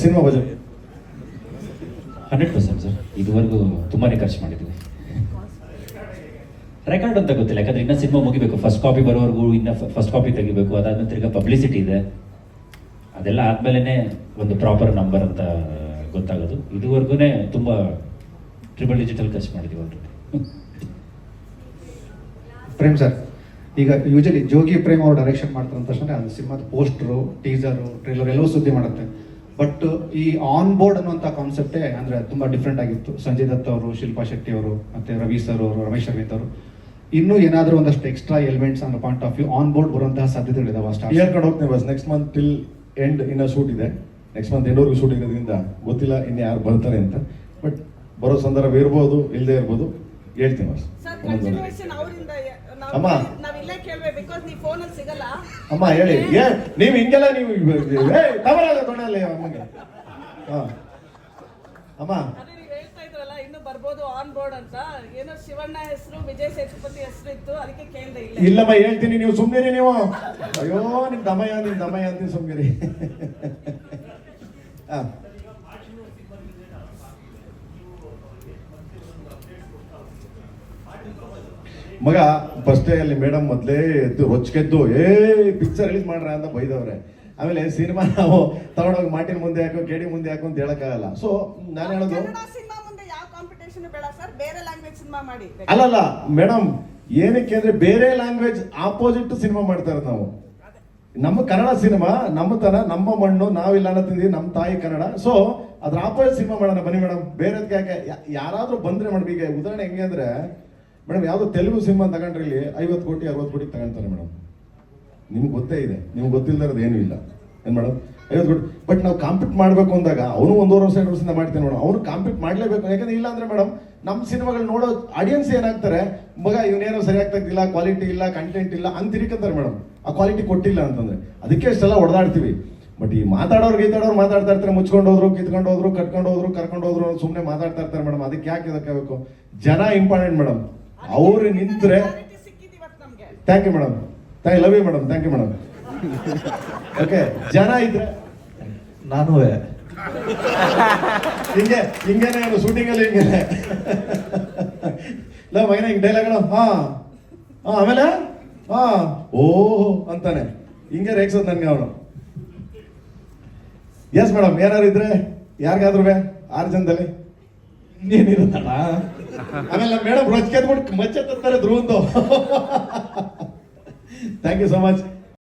Cinema budget hundred percent sir. ಇದುವರೆಗೂ ತುಂಬಾ ಖರ್ಚು ಮಾಡಿದ್ದೀವಿ ರೆಕಾರ್ಡ್ ಅಂತ ಗೊತ್ತಿಲ್ಲ ಯಾಕಂದ್ರೆ ಇನ್ನೂ ಸಿನಿಮಾ ಮುಗಿಬೇಕು. ಫಸ್ಟ್ ಕಾಪಿ ಬರೋವರೆಗೂ ಇನ್ನ ಫಸ್ಟ್ ಕಾಪಿ ತೆಗಿಬೇಕು. ಅದಾದ್ಮೇಲೆ ತಿರ್ಗಾ ಪಬ್ಲಿಸಿಟಿ ಇದೆ. ಅದೆಲ್ಲ ಆದ್ಮೇಲೆ ಒಂದು ಪ್ರಾಪರ್ ನಂಬರ್ ಅಂತ ಗೊತ್ತಾಗೋದು. ಇದುವರೆಗೂ ತುಂಬ ಟ್ರಿಬಲ್ ಡಿಜಿಟಲ್ ಖರ್ಚು ಮಾಡಿದ್ದೀವಿ ಆಲ್ರೆಡಿ ಪ್ರೇಮ್ ಸರ್ ಈಗ ಯೂಶಲಿ ಜೋಗಿ ಪ್ರೇಮ್ ಅವರು ಡೈರೆಕ್ಷನ್ ಮಾಡ್ತಾರೆ ಅಂತ ತಕ್ಷಣ ಅದು ಸಿನಿಮಾದ ಪೋಸ್ಟರು ಟೀಸರು ಟ್ರೇಲರ್ ಎಲ್ಲವೂ ಸುದ್ದಿ ಮಾಡುತ್ತೆ. ಬಟ್ ಈ ಆನ್ ಬೋರ್ಡ್ ಅನ್ನುವಂಥ ಕಾನ್ಸೆಪ್ಟೇ ಅಂದ್ರೆ ತುಂಬಾ ಡಿಫ್ರೆಂಟ್ ಆಗಿತ್ತು. ಸಂಜಯ್ ದತ್ ಅವರು, ಶಿಲ್ಪಾ ಶೆಟ್ಟಿ ಅವರು, ಮತ್ತೆ ರವಿ ಸರ್ ಅವರು, ರಮೇಶ್ ಅರವಿಂದ್ ಅವರು. ಇನ್ನೂ ಏನಾದರೂ ಒಂದಷ್ಟು ಎಕ್ಸ್ಟ್ರಾ ಎಲಿಮೆಂಟ್ಸ್ ಅನ್ನೋ point of view on board ಬರುವಂತಹ ಸಾಧ್ಯತೆಗಳಿದಾವೆ ಅಷ್ಟೇ. ಕಡೆ ಹೋಗ್ತೇವೆ ಬಸ್ ನೆಕ್ಸ್ಟ್ ಮಂತ್ ಟಿಲ್ ಎಂಡ್ ಇನ್ನ ಶೂಟ್ ಇದೆ. ನೆಕ್ಸ್ಟ್ ಮಂತ್ ಎಂಡ್ವರೆಗೂ ಶೂಟ್ ಇರೋದ್ರಿಂದ ಗೊತ್ತಿಲ್ಲ ಇನ್ನು ಯಾರು ಬರ್ತಾರೆ ಅಂತ. ಬಟ್ ಬರೋ ಸಂದರ್ಭ ಇರ್ಬೋದು ಇಲ್ಲದೆ ಇರ್ಬೋದು. ಹೇಳ್ತೀನಿ ಅಮ್ಮ. ನಾವು ಇಲ್ಲೇ ಕೇಳ್ಬೇಕು ಬಿಕಾಸ್ ನೀವ್ ಫೋನ್ ಅಲ್ಲಿ ಸಿಗಲ್ಲ. ಅಮ್ಮ ಹೇಳಿ. ಏ ನೀವು ಹಿಂಗೆಲ್ಲ ನೀವು ತವರಾಗ ತೊಣಲ್ಲಿ ಅಮ್ಮಗೆ. ಹಾಂ. ಅಮ್ಮ. ಅದೇ ನೀವ್ ಹೇಳ್ತಾ ಇದ್ರಲ್ಲ ಇನ್ನು ಬರ್ಬೋದು ಆನ್ ಬೋರ್ಡ್ ಅಂತ. ಏನೋ ಶಿವಣ್ಣ ಹೆಸರು ವಿಜಯ್ ಸೇತುಪತಿ ಹೆಸರು ಇತ್ತು ಅದಕ್ಕೆ ಕೇಳ್ದೆ ಇಲ್ಲ. ಇಲ್ಲಮ್ಮ ಹೇಳ್ತೀನಿ ನೀವು ಸುಮ್ಮನೆ ನೀವು. ಅಯ್ಯೋ ನಿಮ್ ದಮಯ ನಿಮ್ ದಮಯ ಅಂತೀನಿ ಸುಮ್ಮಿರಿ ಹಾ. ಮಗ ಫಸ್ಟ್ ಅಲ್ಲಿ ಮೇಡಮ್ ಮೊದಲೇ ಎದ್ದು ರೊಚ್ಚಕೆದ್ದು ಏ ಪಿಕ್ಚರ್ ರಿಲೀಸ್ ಮಾಡ್ರ ಅಂತ ಬೈದವ್ರೆ. ಆಮೇಲೆ ಸಿನಿಮಾ ನಾವು ತಗೊಂಡೋಗಿ ಮಾಟಿನ ಮುಂದೆ ಹಾಕೋ ಕೇಡಿ ಮುಂದೆ ಹಾಕೋ ಅಂತ ಹೇಳಕ್ಕಾಗಲ್ಲ. ಸೊ ನಾನು ಹೇಳೋದು ಕನ್ನಡ ಸಿನಿಮಾ ಮುಂದೆ ಯಾವ ಕಾಂಪಿಟೇಷನ್ ಬೇಡ ಸರ್ ಬೇರೆ ಲ್ಯಾಂಗ್ವೇಜ್ ಸಿನಿಮಾ ಮಾಡಿ. ಅಲ್ಲಲ್ಲ ಮೇಡಮ್ ಏನಕ್ಕೆ ಅಂದ್ರೆ ಬೇರೆ ಲ್ಯಾಂಗ್ವೇಜ್ ಆಪೋಸಿಟ್ ಸಿನಿಮಾ ಮಾಡ್ತಾರ ನಾವು. ನಮ್ಮ ಕನ್ನಡ ಸಿನಿಮಾ ನಮ್ಮತನ ನಮ್ಮ ಮಣ್ಣು ನಾವಿಲ್ಲ ಅನ್ನತ್ತಿದ್ವಿ ನಮ್ಮ ತಾಯಿ ಕನ್ನಡ. ಸೊ ಅದ್ರ ಆಪೋಸಿಟ್ ಸಿನಿಮಾ ಮಾಡೋಣ ಬನ್ನಿ ಮೇಡಮ್ ಬೇರೆದಕ್ಕೆ ಯಾಕೆ ಯಾರಾದ್ರೂ ಬಂದ್ರೆ ಮೇಡಮ್ ಈಗ ಉದಾಹರಣೆ ಹೆಂಗೆ ಅಂದ್ರೆ ಮೇಡಮ್ ಯಾವುದೋ ತೆಲುಗು ಸಿನಿಮಾ ತಗೊಂಡ್ರೆ ಇಲ್ಲಿ ಐವತ್ತು ಕೋಟಿ, ಅರವತ್ತು ಕೋಟಿ ತಗೊಂತಾರೆ ಮೇಡಮ್ ನಿಮ್ಗೆ ಗೊತ್ತೇ ಇದೆ. ನಿಮ್ಗೆ ಗೊತ್ತಿಲ್ಲದ ಏನೂ ಇಲ್ಲ. ಏನು ಮೇಡಮ್ ಐವತ್ತು ಕೋಟಿ. ಬಟ್ ನಾವು ಕಾಂಪೀಟ್ ಮಾಡಬೇಕು ಅಂದಾಗ, ಅವನು ಒಂದೂವರೆ ವರ್ಷ, ಎರಡು ವರ್ಷದಿಂದ ಮಾಡ್ತಾನೆ ಮೇಡಮ್ ಅವನು ಕಾಂಪೀಟ್ ಮಾಡಲೇಬೇಕು. ಯಾಕಂದ್ರೆ ಇಲ್ಲ ಅಂದ್ರೆ ಮೇಡಮ್ ನಮ್ಮ ಸಿನಿಮಾಗಳು ನೋಡೋ ಆಡಿಯನ್ಸ್ ಏನಾಗ್ತಾರೆ? ಮಗ ಇವನೇನೋ ಸರಿ ತೆಗ್ದಿಲ್ಲ ಕ್ವಾಲಿಟಿ ಇಲ್ಲ ಕಂಟೆಂಟ್ ಇಲ್ಲ ಅಂತ ತಿರ್ಕಂತಾರೆ ಮೇಡಮ್ ಆ ಕ್ವಾಲಿಟಿ ಕೊಟ್ಟಿಲ್ಲ ಅಂತಂದ್ರೆ. ಅದಕ್ಕೆ ಅಷ್ಟೆಲ್ಲ ಹೊಡೆದಾಡ್ತೀವಿ ಬಟ್ ಈ ಮಾತಾಡೋರು, ಗೀತಾಡೋರು ಮಾತಾಡ್ತಾ ಇರ್ತಾರೆ. ಮುಚ್ಕೊಂಡು ಹೋದ್ರು, ಕಿತ್ಕೊಂಡು ಹೋದ್ರು ಕಟ್ಕೊಂಡು ಹೋದ್ರು, ಕರ್ಕೊಂಡು ಹೋದ್ರು ಸುಮ್ಮನೆ ಮಾತಾಡ್ತಾ ಇರ್ತಾರೆ ಮೇಡಮ್ ಅದಕ್ಕೆ ಯಾಕೆ ಇದಕ್ಕೆ ಬೇಕು ಜನ ಇಂಪಾರ್ಟೆಂಟ್ ಮೇಡಮ್ ಅವ್ರು ನಿಂತರೆ ಕ್ಲಾರಿಟಿ ಸಿಕ್ಕಿದ್ ಇವತ್ತು ನಮ್ಗೆ. Thank you madam thank love you madam thank you madam okay ಜನ ಇದ್ರೆ ನಾನು ಹಿಂಗೆ ಹಿಂಗೇನೆ ನಾನು ಶೂಟಿಂಗ್ ಅಲ್ಲಿ ಹಿಂಗೇನೆ. ಲವ್ ಮೈನ ಹಿಂಗ್ ಡೈಲಾಗ್ ಹಾ ಹಾ ಆಮೇಲೆ? ಹಾ. ಓ ಅಂತಾನೆ. ಹಿಂಗೆ ರೇಗ್ಸೋದು ನನಗೆ ಅವನು. ಎಸ್ ಮೇಡಮ್ ಏನಾರು ಇದ್ರೆ ಯಾರಿಗಾದ್ರೂ ಆರು ಜನದಲ್ಲಿ? ಇನ್ನೇನಿರುತ್ತಣ್ಣ ಆಮೇಲೆ ಮೇಡಮ್ ರೊಚ್ಕೆದ್ಬಿಟ್ಟು ಮಚ್ಚೆ ತಂತಾರೆ ಧ್ರುವಂದು. Thank you so much